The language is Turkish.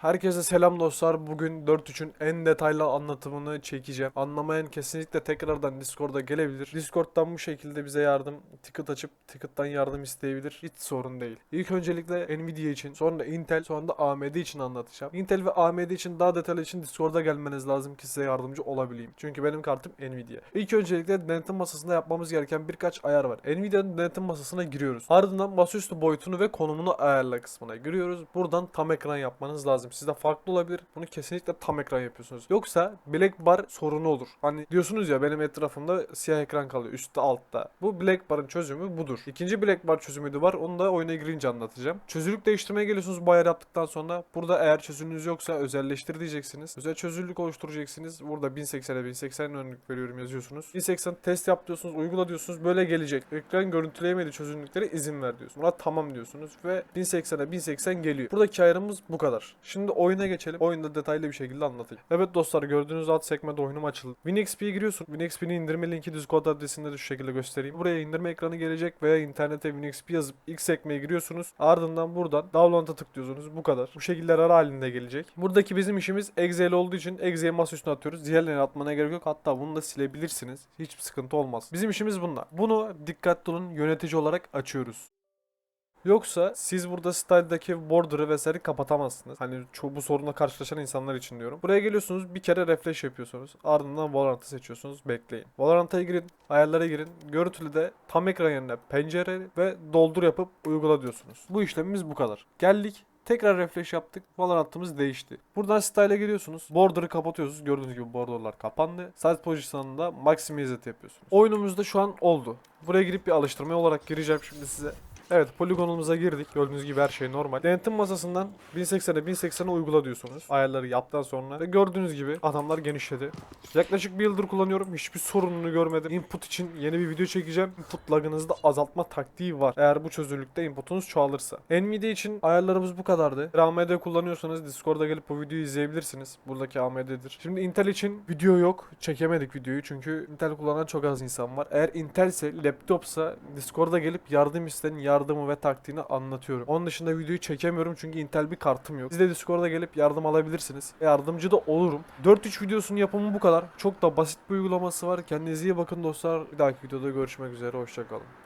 Herkese selam dostlar. Bugün 4.3'ün en detaylı anlatımını çekeceğim. Anlamayan kesinlikle tekrardan Discord'a gelebilir. Discord'dan bu şekilde bize yardım, ticket açıp ticket'tan yardım isteyebilir. Hiç sorun değil. İlk öncelikle Nvidia için, sonra Intel, sonra da AMD için anlatacağım. Intel ve AMD için daha detaylı için Discord'a gelmeniz lazım ki size yardımcı olabileyim. Çünkü benim kartım Nvidia. İlk öncelikle denetim masasında yapmamız gereken birkaç ayar var. Nvidia'nın denetim masasına giriyoruz. Ardından masaüstü boyutunu ve konumunu ayarla kısmına giriyoruz. Buradan tam ekran yapmanız lazım. Sizde farklı olabilir. Bunu kesinlikle tam ekran yapıyorsunuz. Yoksa black bar sorunu olur. Hani diyorsunuz ya benim etrafımda siyah ekran kalıyor üstte altta. Bu black bar'ın çözümü budur. İkinci black bar çözümü de var. Onu da oyuna girince anlatacağım. Çözünürlük değiştirmeye geliyorsunuz bu ayar yaptıktan sonra. Burada eğer çözünürlüğünüz yoksa özelleştir diyeceksiniz. Özel çözünürlük oluşturacaksınız. Burada 1080'e 1080 örnek veriyorum yazıyorsunuz. 1080 test yap diyorsunuz. Uygula diyorsunuz. Böyle gelecek. Ekran görüntüleyemediği çözünürlüklere izin ver diyorsunuz. Buna tamam diyorsunuz ve 1080'e 1080 geliyor. Buradaki ayarımız bu kadar. Şimdi oyuna geçelim. Oyunda detaylı bir şekilde anlatayım. Evet dostlar gördüğünüz alt sekmede oyunum açıldı. WinXP'ye giriyorsun. WinXP'nin indirme linki Discord adresinde de şu şekilde göstereyim. Buraya indirme ekranı gelecek veya internete WinXP yazıp ilk sekmeye giriyorsunuz. Ardından buradan download'a tıklıyorsunuz. Bu kadar. Bu şekilde ara halinde gelecek. Buradaki bizim işimiz Excel olduğu için Excel'i masa üstüne atıyoruz. Diğerlerini atmana gerek yok. Hatta bunu da silebilirsiniz. Hiçbir sıkıntı olmaz. Bizim işimiz bunlar. Bunu dikkatli olun yönetici olarak açıyoruz. Yoksa siz burada style'daki border'ı vesaire kapatamazsınız. Hani çoğu bu sorunla karşılaşan insanlar için diyorum. Buraya geliyorsunuz bir kere refresh yapıyorsunuz. Ardından Valorant'ı seçiyorsunuz. Bekleyin. Valorant'a girin. Ayarlara girin. Görüntülü de tam ekran yerine pencere ve doldur yapıp uygula diyorsunuz. Bu işlemimiz bu kadar. Geldik. Tekrar refresh yaptık. Valorant'ımız değişti. Buradan style'e giriyorsunuz. Border'ı kapatıyorsunuz. Gördüğünüz gibi border'lar kapandı. Size pozisyonunda maximize yapıyorsunuz. Oyunumuzda şu an oldu. Buraya girip bir alıştırma olarak gireceğim şimdi size. Evet poligonumuza girdik. Gördüğünüz gibi her şey normal. Denetim masasından 1080'e 1080'e uygula diyorsunuz. Ayarları yaptıktan sonra. Ve gördüğünüz gibi adamlar genişledi. Yaklaşık bir yıldır kullanıyorum. Hiçbir sorununu görmedim. Input için yeni bir video çekeceğim. Input lagınızda azaltma taktiği var. Eğer bu çözünürlükte inputunuz çoğalırsa. Nvidia için ayarlarımız bu kadardı. Eğer AMD kullanıyorsanız Discord'a gelip bu videoyu izleyebilirsiniz. Buradaki AMD'dir. Şimdi Intel için video yok. Çekemedik videoyu çünkü Intel kullanan çok az insan var. Eğer Intel ise laptopsa Discord'a gelip yardım istenin yardımı ve taktiğini anlatıyorum. Onun dışında videoyu çekemiyorum çünkü Intel bir kartım yok. Siz de Discord'a gelip yardım alabilirsiniz. Yardımcı da olurum. 4-3 videosunun yapımı bu kadar. Çok da basit bir uygulaması var. Kendinize iyi bakın dostlar. Bir dahaki videoda görüşmek üzere. Hoşçakalın.